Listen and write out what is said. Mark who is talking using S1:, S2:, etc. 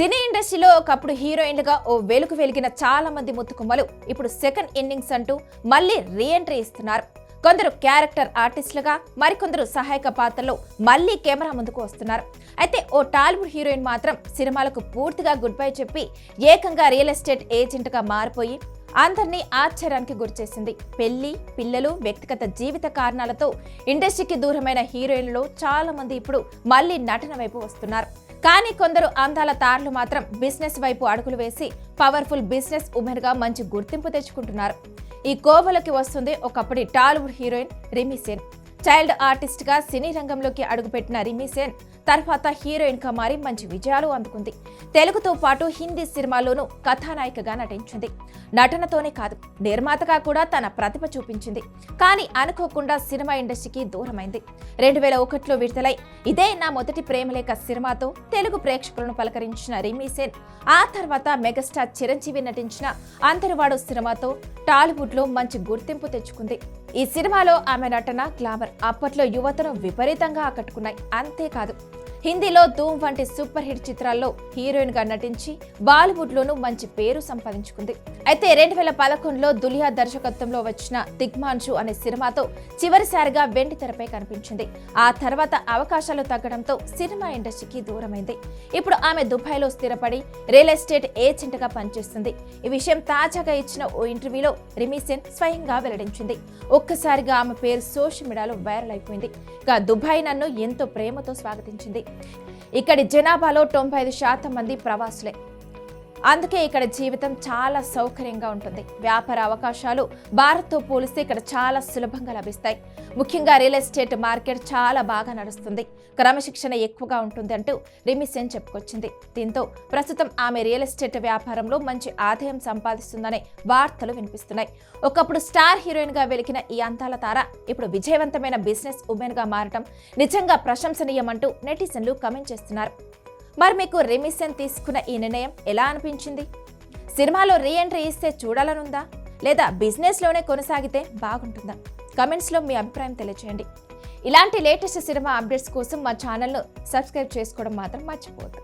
S1: సినీ ఇండస్ట్రీలో ఒకప్పుడు హీరోయిన్లుగా ఓ వెలుగు వెలిగిన చాలా మంది ముత్తుకుమ్మలు ఇప్పుడు సెకండ్ ఇన్నింగ్స్ అంటూ మళ్ళీ రీఎంట్రీ ఇస్తున్నారు. కొందరు క్యారెక్టర్ ఆర్టిస్టులుగా మరికొందరు సహాయక పాత్రలో మళ్ళీ కెమెరా ముందుకు వస్తున్నారు. అయితే ఓ టాలీవుడ్ హీరోయిన్ మాత్రం సినిమాలకు పూర్తిగా గుడ్ బై చెప్పి ఏకంగా రియల్ ఎస్టేట్ ఏజెంట్గా మారిపోయి అందరినీ ఆశ్చర్యానికి గురిచేసింది పెళ్ళి పిల్లలు వ్యక్తిగత జీవిత కారణాలతో ఇండస్ట్రీకి దూరమైన హీరోయిన్లలో చాలా మంది ఇప్పుడు మళ్ళీ నటన వైపు వస్తున్నారు. కానీ కొందరు అందాల తారలు మాత్రం బిజినెస్ వైపు అడుగులు వేసి పవర్ఫుల్ బిజినెస్ ఉమెన్గా మంచి గుర్తింపు తెచ్చుకుంటున్నారు. ఈ కోవలోకి వస్తుంది ఒకప్పటి Tollywood heroine Rimi Sen. Child ఆర్టిస్ట్గా సినీ రంగంలోకి అడుగుపెట్టిన రిమిసేన్ తర్వాత హీరోయిన్గా మారి మంచి విజయాలు అందుకుంది. తెలుగుతో పాటు హిందీ సినిమాల్లోనూ కథానాయికగా నటించింది. నటనతోనే కాదు నిర్మాతగా కూడా తన ప్రతిభ చూపించింది. కానీ అనుకోకుండా సినిమా ఇండస్ట్రీకి దూరమైంది. రెండు వేల ఒకటిలో విడుదలై ఇదే నా మొదటి ప్రేమలేఖ సినిమాతో తెలుగు ప్రేక్షకులను పలకరించిన రిమిసేన్ ఆ తర్వాత మెగాస్టార్ చిరంజీవి నటించిన అంతరువాడు సినిమాతో టాలీవుడ్లో మంచి గుర్తింపు తెచ్చుకుంది. ఈ సినిమాలో ఆమె నటన గ్లామర్ అప్పట్లో యువతను విపరీతంగా ఆకట్టుకున్నాయి. అంతేకాదు హిందీలో ధూమ్ వంటి సూపర్ హిట్ చిత్రాల్లో హీరోయిన్గా నటించి బాలీవుడ్ లోనూ మంచి పేరు సంపాదించుకుంది. అయితే రెండు వేల పదకొండులో దులియా దర్శకత్వంలో వచ్చిన దిగ్మాన్షు అనే సినిమాతో చివరిసారిగా వెండి తెరపై కనిపించింది. ఆ తర్వాత అవకాశాలు తగ్గడంతో సినిమా ఇండస్ట్రీకి దూరమైంది. ఇప్పుడు ఆమె దుబాయ్లో స్థిరపడి రియల్ ఎస్టేట్ ఏజెంట్గా పనిచేస్తుంది. ఈ విషయం తాజాగా ఇచ్చిన ఓ ఇంటర్వ్యూలో రిమిసెన్ స్వయంగా వెల్లడించింది. ఒక్కసారిగా ఆమె పేరు సోషల్ మీడియాలో వైరల్ అయిపోయింది. ఇక దుబాయ్ నన్ను ఎంతో ప్రేమతో స్వాగతించింది. ఇక్కడి జనాభాలో తొంభై ఐదు శాతం మంది ప్రవాసులే. అందుకే ఇక్కడ జీవితం చాలా సౌకర్యంగా ఉంటుంది. వ్యాపార అవకాశాలు భారత్తో పోలిస్తే ఇక్కడ చాలా సులభంగా లభిస్తాయి. ముఖ్యంగా రియల్ ఎస్టేట్ మార్కెట్ చాలా బాగా నడుస్తుంది. క్రమశిక్షణ ఎక్కువగా ఉంటుంది అంటూ రిమిసెన్ చెప్పుకొచ్చింది. దీంతో ప్రస్తుతం ఆమె రియల్ ఎస్టేట్ వ్యాపారంలో మంచి ఆదాయం సంపాదిస్తుందనే వార్తలు వినిపిస్తున్నాయి. ఒకప్పుడు స్టార్ హీరోయిన్గా వెలికిన ఈ అంతాల తార ఇప్పుడు విజయవంతమైన బిజినెస్ ఉమెన్గా మారటం నిజంగా ప్రశంసనీయమంటూ నెటిజన్లు కమెంట్ చేస్తున్నారు. మరి మీకు రెమిషన్ తీసుకున్న ఈ నిర్ణయం ఎలా అనిపించింది? సినిమాలో రీ ఎంట్రీ ఇస్తే చూడాలనుందా? లేదా బిజినెస్లోనే కొనసాగితే బాగుంటుందా? కమెంట్స్లో మీ అభిప్రాయం తెలియచేయండి. ఇలాంటి లేటెస్ట్ సినిమా అప్డేట్స్ కోసం మా ఛానల్ను సబ్స్క్రైబ్ చేసుకోవడం మాత్రం మర్చిపోవద్దు.